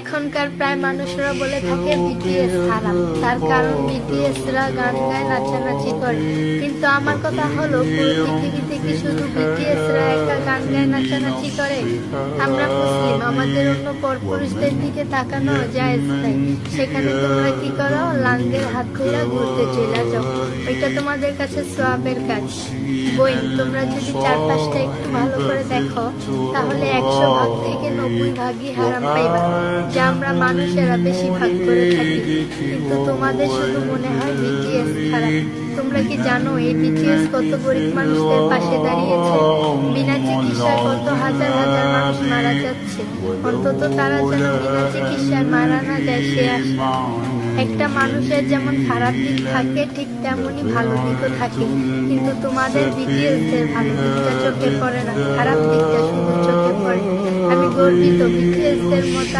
এখনকার প্রায় মানুষরা বলে থাকে বিটিএস খারাপ। তার কারণ বিটিএস রা গান গায়, নাচানাচি করে। কিন্তু আমার কথা হলো পৃথিবীতে কি শুধু বিটিএস রা একা গান গায়, নাচানাচি করে? আমরা মুসলিম, আমাদের অন্য পরপুরুষদের দিকে তাকানো যায় নাই। সেখানে তোমরা কি করো? লাঙ্গের হাত ধরে ঘুরতে চলে যাও। ওইটা তোমাদের কাছে সোয়াবের কাজ। বইন তোমরা যদি চারপাশটা একটু ভালো করে দেখো, তাহলে একশো ভাগ থেকে নব্বই ভাগই হারাম পাইবা। যা আমরা মানুষেরা বেশি ভাগ করে থাকি, কিন্তু তোমাদের শুধু মনে হয় বিটিএস খারাপ তোমরা কি জানো এই বিটিএস কত গরিব মানুষদের পাশে দাঁড়িয়েছে? বিনা চিকিৎসায় কত হাজার হাজার মানুষ মারা যাচ্ছে? অন্তত তারা যেন বিনা চিকিৎসায় মারা না যায়, সে একটা মানুষের যেমন খারাপ দিক থাকে, ঠিক তেমনই ভালো দিকও থাকে। কিন্তু তোমাদের বিটিএস দের ভালো দিকটা চোখে পড়ে না, খারাপ দিকটা শুধু চোখে পড়ে। আমি গর্বিত বিটিএস দের মতো